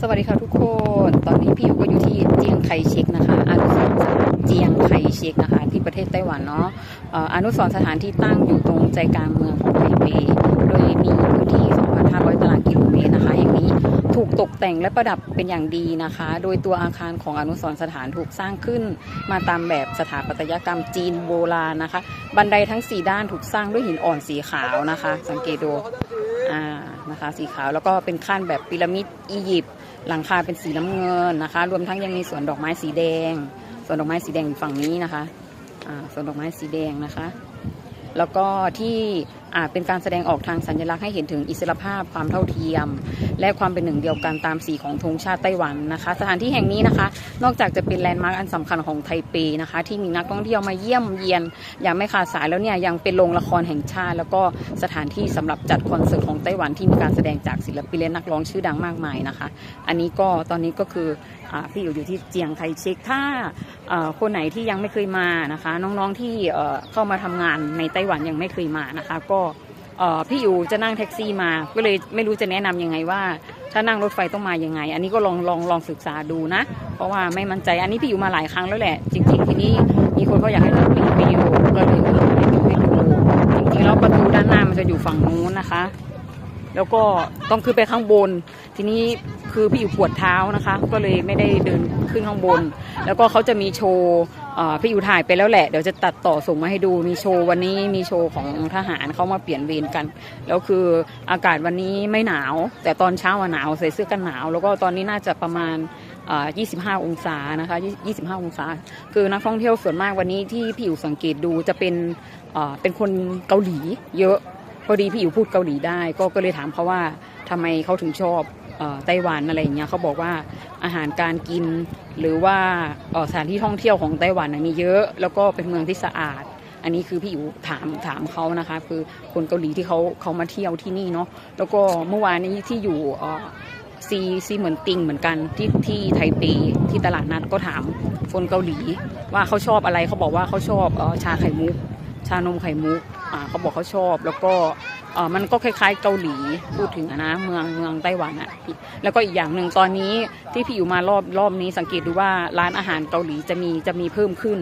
สวัสดีค่ะทุกคน ตอนนี้พี่อยู่ก็อยู่ที่เจียงไคเชกนะคะอนุสรณ์สถานเจียงไคเชกนะคะ ที่ประเทศไต้หวันเนาะอออนุสรณ์สถานที่ตั้งอยู่ตรงใจกลางเมืองของไทเปโดยมีพื้นที่ 2,500 ตารางกิโลเมตรนะคะแห่งนี้ถูกตกแต่งและประดับเป็นอย่างดีนะคะ โดยตัวอาคารของอนุสรณ์สถานถูกสร้างขึ้น มาตามแบบสถาปัตยกรรมจีนโบราณนะคะ บันไดทั้ง 4 ด้านถูกสร้างด้วยหินอ่อนสีขาวนะคะ สังเกตดู อ่านะคะสีขาวแล้วก็เป็นขั้นแบบพีระมิดอียิปต์หลังคาเป็นสีน้ำเงินนะคะ รวมทั้งยังมีสวนดอกไม้สีแดงสวนดอกไม้สีแดงอยู่ฝั่งนี้นะคะอ่าสวนดอกไม้สีแดงนะคะ แล้วก็ที่เป็นการแสดงออกทางสัญลักษณ์ให้เห็นถึงอิสรภาพความเท่าเทียม และความเป็นหนึ่งเดียวกันตามสีของธงชาติไต้หวันนะคะ สถานที่แห่งนี้นะคะ นอกจากจะเป็นแลนด์มาร์กอันสำคัญของไทเปนะคะ ที่มีนักท่องเที่ยวมาเยี่ยมเยียน อย่างไม่ขาดสายแล้วเนี่ยยังเป็นโรงละครแห่งชาติ แล้วก็สถานที่สำหรับจัดคอนเสิร์ตของไต้หวันที่มีการแสดงจากศิลปินและนักร้องชื่อดังมากมายนะคะ อันนี้ก็ตอนนี้ก็คือพี่อยู่อยู่ที่เจียงไคเชกถ้าคนไหนที่ยังไม่เคยมานะคะ น้องๆที่เอ่อเข้ามาทำงานในไต้หวันยังไม่เคยมานะคะ ก็พี่อยู่จะนั่งแท็กซี่มา ก็เลยไม่รู้จะแนะนำยังไงว่า ถ้านั่งรถไฟต้องมายังไง อันนี้ก็ลองลองลองศึกษาดูนะ เพราะว่าไม่มั่นใจอันนี้พี่อยู่มาหลายครั้งแล้วแหละ จริง ๆ ทีนี้มีคนเขาอยากให้เรารีวิวก็เลยเออรีวิวให้ดูจริงๆแล้วประตูด้านหน้ามันจะอยู่ฝั่งนู้นนะคะแล้วก็ต้องขึ้นไปข้างบน ทีนี้คือพี่อยู่ปวดเท้านะคะ ก็เลยไม่ได้เดินขึ้นข้างบน แล้วก็เขาจะมีโชว์ พี่อยู่ถ่ายไปแล้วแหละ เดี๋ยวจะตัดต่อส่งมาให้ดูมีโชว์วันนี้มีโชว์ของทหารเขามาเปลี่ยนเวรกันแล้วคืออากาศวันนี้ไม่หนาว แต่ตอนเช้าหนาวใส่เสื้อกันหนาว แล้วก็ตอนนี้น่าจะประมาณเอ่อ25 องศานะคะ 25 องศา คือนักท่องเที่ยวส่วนมากวันนี้ที่พี่อยู่สังเกตดูจะเป็นเป็นคนเกาหลี เยอะพอดีพี่อยู่พูดเกาหลีได้ ก็ก็เลยถามเขาว่าทำไมเขาถึงชอบ ไต้หวันอะไรอย่างเงี้ยเขาบอกว่าอาหารการกิน หรือว่าสถานที่ท่องเที่ยวของไต้หวันน่ะมีเยอะ แล้วก็เป็นเมืองที่สะอาด อันนี้คือพี่อยู่ถามถามเขานะคะ คือคนเกาหลีที่เขาเขามาเที่ยวที่นี่เนาะแล้วก็เมื่อวานนี้ที่อยู่ซีซีเหมือนติงเหมือนกันที่ที่ไทเปที่ตลาดนัดก็ถามคนเกาหลีว่าเขาชอบอะไรเขาบอกว่าเขาชอบออชาไข่มุก ชานมไข่มุกเขาบอกเขาชอบแล้วก็ เออมันก็คล้ายๆเกาหลีพูดถึงนะเมืองเมืองไต้หวันอะแล้วก็อีกอย่างหนึ่งตอนนี้ที่พี่อยู่มารอบรอบนี้สังเกตดูว่าร้านอาหารเกาหลีจะมีจะมีเพิ่มขึ้น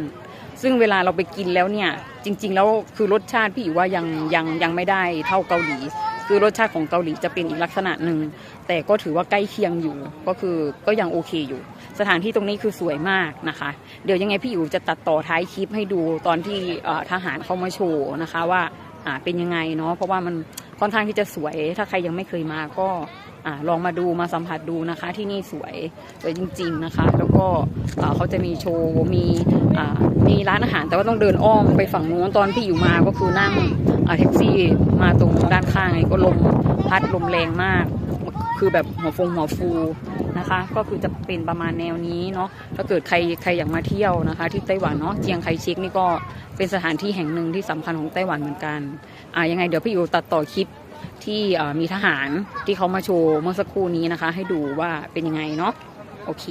ซึ่งเวลาเราไปกินแล้วเนี่ยจริง ๆ แล้วคือรสชาติพี่อยู่ว่ายังยังยังไม่ได้เท่าเกาหลี คือรสชาติของเกาหลีจะเป็นอีกลักษณะหนึ่ง แต่ก็ถือว่าใกล้เคียงอยู่ ก็คือก็ยังโอเคอยู่ สถานที่ตรงนี้คือสวยมากนะคะ เดี๋ยวยังไงพี่อยู่จะตัดต่อท้ายคลิปให้ดูตอนที่ทหารเข้ามาโชว์นะคะว่าเป็นยังไงเนาะเพราะว่ามันค่อนข้างที่จะสวยถ้าใครยังไม่เคยมาก็ อลองมาดูมาสัมผัสดูนะคะ ที่นี่สวยสวยจริง ๆนะคะ แล้วก็เขาจะมีโชว์มีมีร้านอาหารแต่ว่าต้องเดินอ้อมไปฝั่งนู้นตอนพี่อยู่มาก็คือนั่งแท็กซี่มาตรงด้านข้างไงก็ลมพัดลมแรงมาก คือแบบหัวฟงหัวฟูนะคะ ก็คือจะเป็นประมาณแนวนี้เนาะถ้าเกิดใครใครอยากมาเที่ยวนะคะ ที่ไต้หวันเนาะเจียงไคเชกนี่ก็เป็นสถานที่แห่งหนึ่งที่สำคัญของไต้หวันเหมือนกันอ่ายังไงเดี๋ยวพี่อยู่ตัดต่อคลิป ที่มีทหารที่เขามาโชว์เมื่อสักครู่นี้นะคะ ให้ดูว่าเป็นยังไงเนาะโอเค